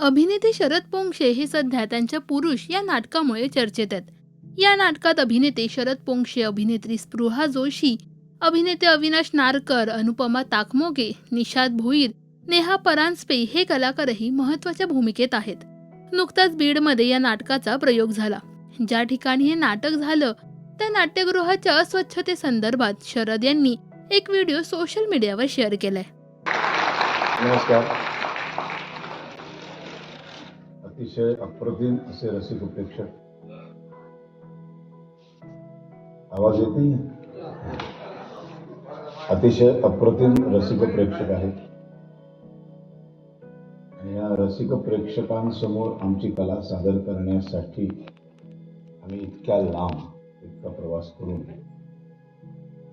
अभिनेते शरद पोंक्षे हे सध्या त्यांच्या पुरुष या नाटकामुळे चर्चेत आहेत. या नाटकात अभिनेते शरद पोंक्षे अभिनेत्री स्पृहा जोशी अभिनेते अविनाश नारकर अनुपमा ताकमोगे निषाद भोईर नेहा परांजपे हे कलाकारही महत्त्वाच्या भूमिकेत आहेत. नुकताच बीडमध्ये या नाटकाचा प्रयोग झाला. ज्या ठिकाणी हे नाटक झालं त्या नाट्यगृहाच्या अस्वच्छतेसंदर्भात शरद यांनी एक व्हिडिओ सोशल मीडियावर शेअर केलाय. नमस्कार. अतिशय अप्रतिम असे रसिक प्रेक्षक आवाज येत नाही अतिशय अप्रतिम रसिक प्रेक्षक आहेत. आणि या रसिक प्रेक्षकांसमोर आमची कला सादर करण्यासाठी आम्ही इतक्या लांब इतका प्रवास करून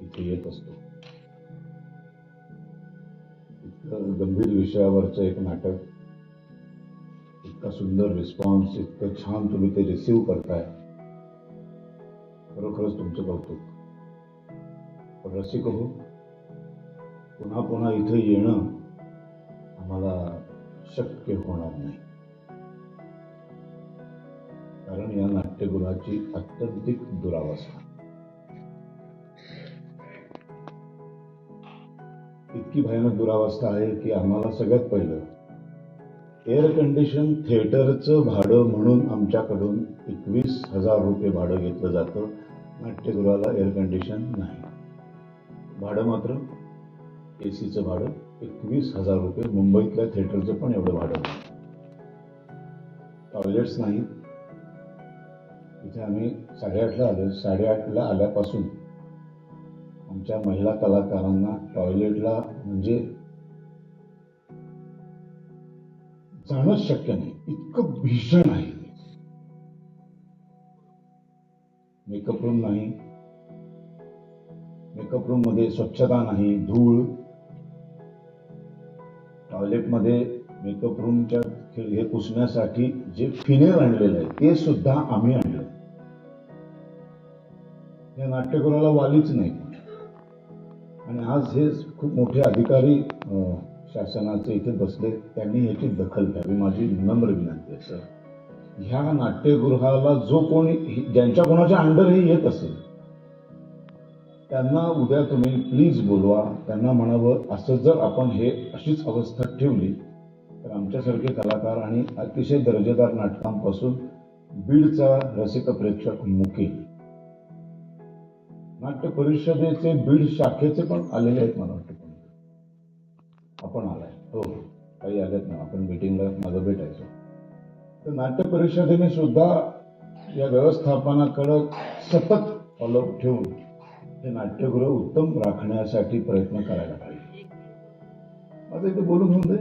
इथे येत असतो. इतकं गंभीर विषयावरचं एक नाटक इतका सुंदर रिस्पॉन्स इतकं छान तुम्ही ते रिसीव करताय. खरोखरच तुमचं कौतुक. पण रसिक हो पुन्हा पुन्हा इथं येणं आम्हाला शक्य होणार नाही. कारण या नाट्यगृहाची अत्यंतिक दुरावस्था. इतकी भयानक दुरावस्था आहे की आम्हाला सगळ्यात पहिलं एअर कंडिशन थिएटरचं भाडं म्हणून आमच्याकडून एकवीस हजार रुपये भाडं घेतलं जातं. नाट्यगृहाला एअर कंडिशन नाही. भाडं मात्र ए सीचं भाडं एकवीस हजार रुपये. मुंबईतल्या थिएटरचं पण एवढं भाडं टॉयलेट्स नाही. इथे आम्ही साडेआठला आलो. साडेआठला आल्यापासून आमच्या महिला कलाकारांना टॉयलेटला म्हणजे जाणंच शक्य नाही. इतकं भीषण आहे. मेकअप रूम नाही. मेकअप रूममध्ये स्वच्छता नाही धूळ. टॉयलेटमध्ये मेकअप रूमच्या हे पुसण्यासाठी जे फिनेल आणलेलं आहे ते सुद्धा आम्ही आणलं. या नाट्यगृहाला वालीच नाही. आणि आज हे खूप मोठे अधिकारी शासनाचे इथे बसले त्यांनी याची दखल घ्यावी. माझी नम्र विनंती आहे सर. ह्या नाट्यगृहाला जो कोणी ज्यांच्या कोणाच्या अंडर हे येत असेल त्यांना उद्या तुम्ही प्लीज बोलवा. त्यांना म्हणावं असं जर आपण हे अशीच अवस्था ठेवली तर आमच्यासारखे कलाकार आणि अतिशय दर्जेदार नाटकांपासून बीडचा रसिक प्रेक्षक मुकेल. नाट्य परिषदेचे बीड शाखेचे पण आलेले आहेत मला वाटतं. आपण आलाय. हो काही आलेत ना आपण मीटिंगला माझं भेटायचं. तर नाट्य परिषदेने सुद्धा या व्यवस्थापनाकडं सतत फॉलोअप ठेवून हे नाट्यगृह उत्तम राखण्यासाठी प्रयत्न करायला पाहिजे. माझं इथे बोलून होऊन दे.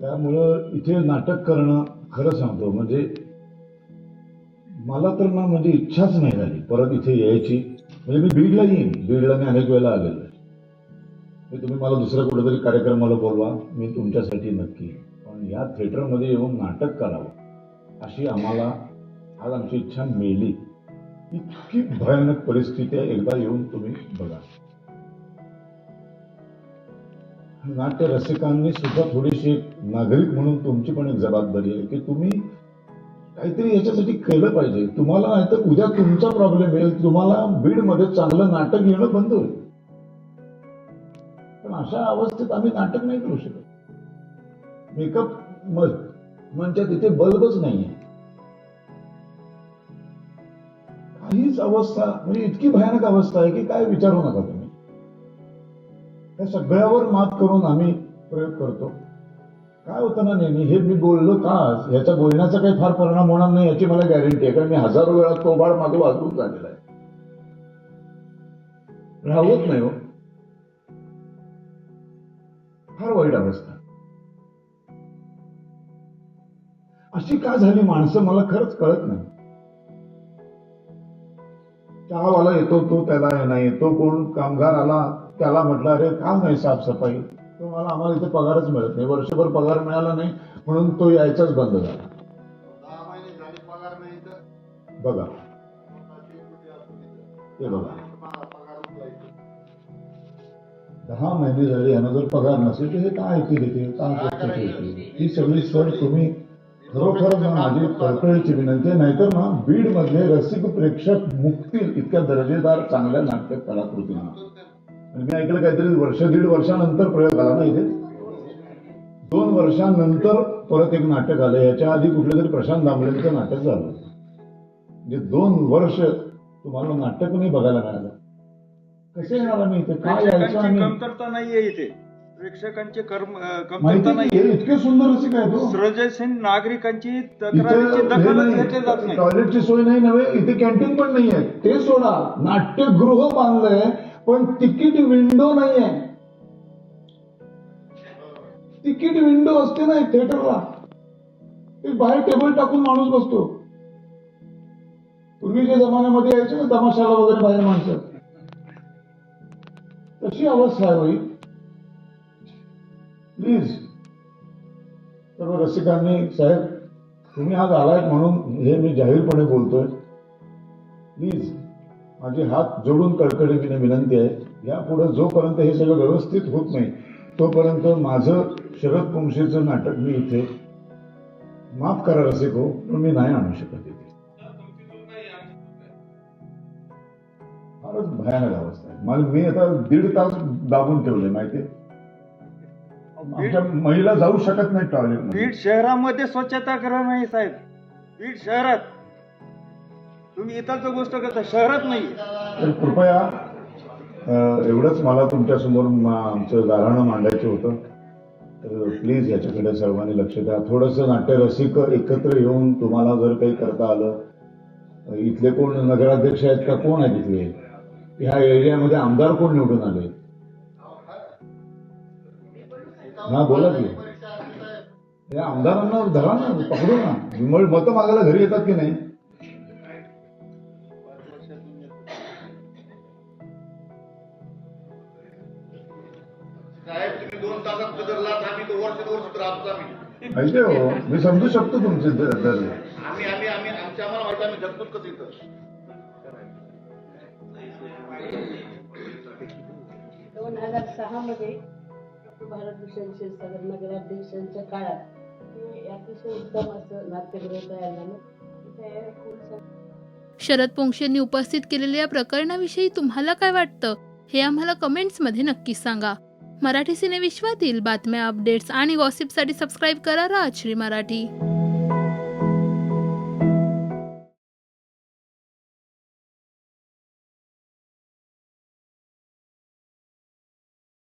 त्यामुळं इथे नाटक करणं खरं सांगतो म्हणजे मला तर ना म्हणजे इच्छाच नाही झाली परत इथे यायची. म्हणजे मी बीडला येईन. बीडला मी अनेक वेळेला आलेलो आहे. तुम्ही मला दुसऱ्या कुठेतरी कार्यक्रमाला बोलवा. मी तुमच्यासाठी नक्की पण या थिएटरमध्ये येऊन नाटक करावं अशी आम्हाला आज आमची इच्छा मेली इतकी भयानक परिस्थिती आहे. एकदा येऊन तुम्ही बघा. नाट्य रसिकांनी सुद्धा थोडीशी एक नागरिक म्हणून तुमची पण एक जबाबदारी आहे की तुम्ही काहीतरी याच्यासाठी केलं पाहिजे. तुम्हाला नाही तर उद्या तुमचा प्रॉब्लेम येईल. तुम्हाला बीडमध्ये चांगलं नाटक येणं बंद होईल. पण अशा अवस्थेत आम्ही नाटक नाही करू शकत. मेकअप मग म्हणजे तिथे बल्बच नाहीये. काहीच अवस्था म्हणजे इतकी भयानक अवस्था आहे की काय विचारू नका तुम्ही. त्या सगळ्यावर मात करून आम्ही प्रयोग करतो. काय होतं ना नेहमी? हे मी बोललो का? ह्याच्या बोलण्याचा काही फार परिणाम होणार नाही याची मला गॅरंटी आहे कारण मी हजारो वेळा तो बाळ माझं वाजवून झालेला आहे. राहत नाही हो. फार वाईट अवस्था. अशी का झाली माणसं? मला खरंच कळत नाही. चहावाला येतो तो त्याला नाही येतो कोण कामगार आला त्याला म्हटलं अरे काम नाही साफसफाई. तो मला आम्हाला इथे पगारच मिळत नाही. वर्षभर पगार मिळाला नाही म्हणून तो यायचाच बंद झाला. दहा महिने झाले पगार नाही तर बघा. ते बघा. दहा महिने झाले यांना जर पगार नसेल तर हे काय ऐकतील इथे काय चर्चा ही सगळी सर तुम्ही खरोखर माझी कळकळीची विनंती नाहीतर ना बीड मधले रसिक प्रेक्षक मुक्तील इतक्या दर्जेदार चांगल्या नाट्य कलाकृतींना मी ऐकलं काहीतरी वर्ष दीड वर्षानंतर प्रयोग आला ना इथे? दोन वर्षांनंतर परत एक नाटक आलं. याच्या आधी कुठलं तरी प्रशांत दामलेंचं नाटक झालं. म्हणजे दोन वर्ष तुम्हाला नाटक नाही बघायला मिळालं. कसे येणार आम्ही इथे? काय यायचं प्रेक्षकांची आम्ही? कमतरता नाहीये इथे. प्रेक्षकांचे कर्म अं, कमतरता नाहीये. नाही इतके सुंदर रसिक आहे तो? सर्जनशील नागरिकांची तक्रारीची इथे दखलच घेतली जात नाही. टॉयलेटची सोय नाही नव्हे इथे कॅन्टीन पण नाहीये. ते सोडा. नाट्यगृह बांधलंय. पण तिकीट विंडो नाहीये. तिकीट विंडो असते ना थिएटरला. ते बाहेर टेबल टाकून माणूस बसतो. पूर्वीच्या जमान्यामध्ये यायचे ना तमाशाला वगैरे बाहेर माणसं. तशी अवस्था आहे होई प्लीज सर्व रसिकांनी साहेब तुम्ही आज आलाय म्हणून हे मी जाहीरपणे बोलतोय. प्लीज माझे हात जोडून कळकळीने विनंती आहे. यापुढे जोपर्यंत हे सगळं व्यवस्थित होत नाही तोपर्यंत माझं शरद पुंशीचं नाटक मी इथे माफ करा रसिक हो पण मी नाही आणू शकत इथे. फारच भयानक अवस्था आहे. मला मी आता दीड तास दाबून ठेवले आमच्या महिला जाऊ शकत नाही टॉयलेट बीड शहरामध्ये स्वच्छतागृह नाही साहेब. बीड शहरात. तुम्ही इतर गोष्ट करता शहरात नाही तर कृपया एवढंच मला तुमच्यासमोर आमचं गाराणं मांडायचं होतं. तर प्लीज याच्याकडे सर्वांनी लक्ष द्या. थोडंसं नाट्यरसिक एकत्र येऊन तुम्हाला जर काही करता आलं इथले कोण नगराध्यक्ष आहेत का? कोण आहेत इथले? ह्या एरियामध्ये आमदार कोण निवडून आले? हा बोला की. या आमदारांना धरा ना पकडू ना मग मतं मागायला घरी येतात की नाही? साहेब तुम्ही दोन तासात बदललात आम्ही तो वर्ष वर्ष राहतो आम्ही. हो मी समजू शकतो तुमचे आम्ही आम्ही आम्ही आमच्या आम्हाला माहिती आम्ही जगतोच कसं इथं दोन हजार सहा मध्ये भारतभूषण क्षीरसागर नगराध्यक्षांच्या काळात हे अतिशय उत्तम असं नाट्यगृह तयार झालं. तिथे खूप शरद पोंक्षेंनी उपस्थित केलेल्या या प्रकरणाविषयी तुम्हाला काय वाटतं हे आम्हाला कमेंट्समध्ये नक्कीच सांगा. मराठी सिनेविश्वातील बातम्या अपडेट्स आणि गॉसिपसाठी सबस्क्राईब करा राजश्री मराठी.